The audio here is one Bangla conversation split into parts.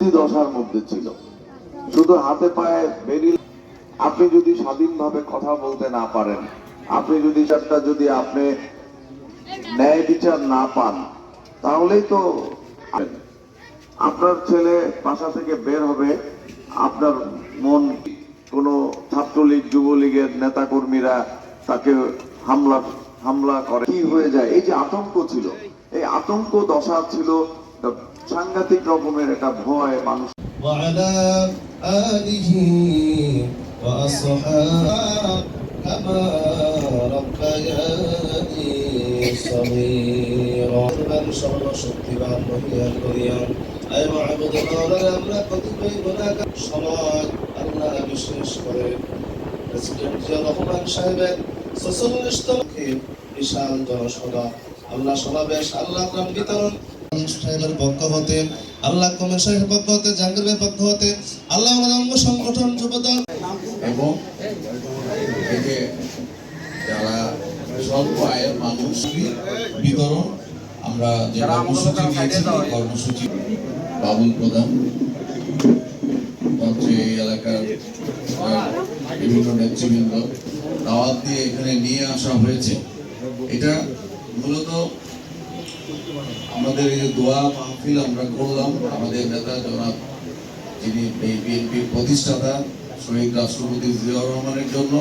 দশার মধ্যে ছিল। শুধু হাতে পায়ে বেরিয়ে আপনি যদি স্বাধীনভাবে কথা বলতে না পারেন, আপনি যদি সেটা যদি আপনি ন্যায় বিচার না পান, তাহলেই তো আপনার ছেলে বাসা থেকে বের হবে, আপনার মন কোনো ছাত্রলীগ, যুবলীগের নেতাকর্মীরা তাকে হামলা হামলা করে। কি হয়ে যায়? এই যে আতঙ্ক ছিল, এই আতঙ্ক দশা ছিল সাংঘাতিক রকমের একটা ভয় মানুষ وعلى آله وأصحابه كما ربياني صغيرا من شر শক্তিবান মহিয়ান করিয়ান আয় মাহবুদ মাওলানা আমরা কতিপয় গুনাহ সময় আল্লাহ বিশেষ করে প্রেসিডেন্ট জিয়া রহমান সাহেবের সচল্লিশতমকে বিশাল জনসভা আল্লাহ সমাবেশ আল্লাহ নাম সাহেবের পক্ষ হতে, আল্লাহ সাহেবের পক্ষ হতে, জাহাঙ্গীরের পক্ষ হতে, আল্লাহ অঙ্গ সংগঠন যুবদল। এবং যারা স্বল্প আয়ের মানুষ, বিতরণ, আমরা যে কর্মসূচি এই কর্মসূচি বাবুল প্রধান মন্ত্রী এই এলাকার বিভিন্ন নেতৃবৃন্দ, দাওয়াত দিয়ে এখানে নিয়ে আসা হয়েছে। এটা মূলত আমাদের এই যে দোয়া মাহফিল আমরা করলাম, আমাদের নেতা জনাব যিনি বিএনপির প্রতিষ্ঠাতা, শহীদ রাষ্ট্রপতি জিয়াউর রহমানের জন্য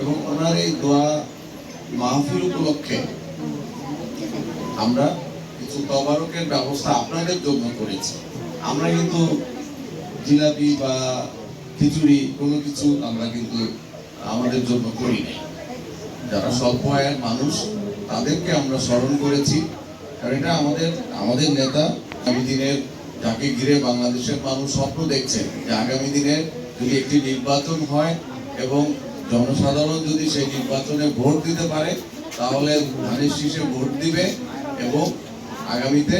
এবং ওনার এই দোয়া মাহফিল উপলক্ষে আমরা কিছু তবারকের ব্যবস্থা আপনাদের জন্য করেছি। আমরা কিন্তু জিলাপি বা খিচুড়ি কোনো কিছু আমরা কিন্তু আমাদের জন্য করি নাই যারা স্বল্প আয়ের মানুষ, তাদেরকে আমরা স্মরণ করেছি। কারণ এটা আমাদের আমাদের নেতা আগামী দিনের যাকে ঘিরে বাংলাদেশের মানুষ স্বপ্ন দেখছে যে আগামী দিনে যদি একটি নির্বাচন হয় এবং জনসাধারণ যদি সেই নির্বাচনে ভোট দিতে পারে, তাহলে ধানের শীষে ভোট দিবে এবং আগামীতে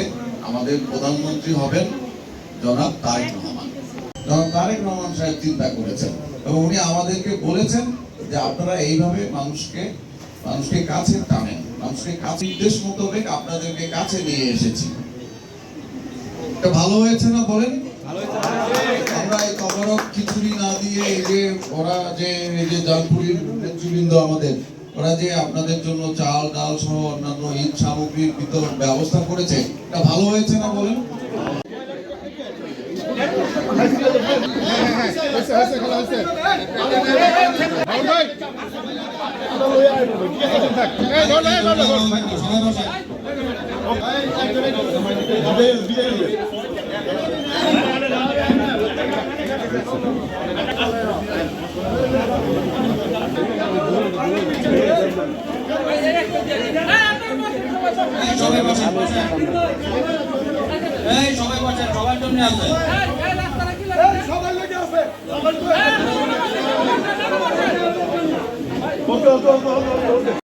আমাদের প্রধানমন্ত্রী হবেন জনাব তারেক রহমান। জনাব তারেক রহমান সাহেব চিন্তা করেছেন এবং উনি আমাদেরকে বলেছেন যে আপনারা এইভাবে মানুষকে মানুষকে কাছে টানেন মানুষকে কাছে নির্দেশ মোতাবেক আপনাদেরকে কাছে নিয়ে এসেছি। এটা ভালো হয়েছে না বলেন? আমরা এই তবরক খিচুড়ি না দিয়ে এই যে ওরা যে এই যে জালপুরির নেতৃবৃন্দ আমাদের ওরা যে আপনাদের জন্য চাল ডাল সহ অন্যান্য ঈদ সামগ্রীর বিতরণ ব্যবস্থা করেছে এটা ভালো হয়েছে না বলেন? সবাই বসেন এই সবাই বসেন সবার জন্য আছে সবাই লেগে আছে সবাই